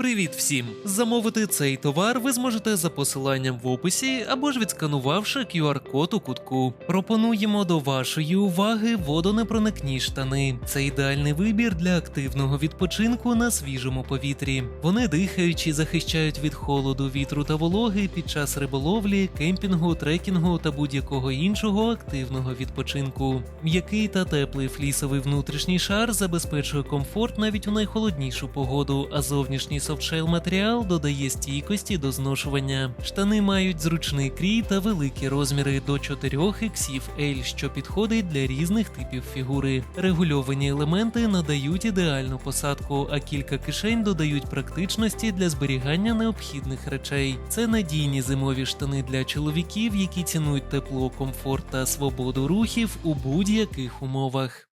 Привіт всім! Замовити цей товар ви зможете за посиланням в описі або ж відсканувавши QR-код у кутку. Пропонуємо до вашої уваги водонепроникні штани. Це ідеальний вибір для активного відпочинку на свіжому повітрі. Вони дихаючі захищають від холоду, вітру та вологи під час риболовлі, кемпінгу, трекінгу та будь-якого іншого активного відпочинку. М'який та теплий флісовий внутрішній шар забезпечує комфорт навіть у найхолоднішу погоду, а зовнішній софтшел матеріал додає стійкості до зношування. Штани мають зручний крій та великі розміри до 4 іксів L, що підходить для різних типів фігури. Регульовані елементи надають ідеальну посадку, а кілька кишень додають практичності для зберігання необхідних речей. Це надійні зимові штани для чоловіків, які цінують тепло, комфорт та свободу рухів у будь-яких умовах.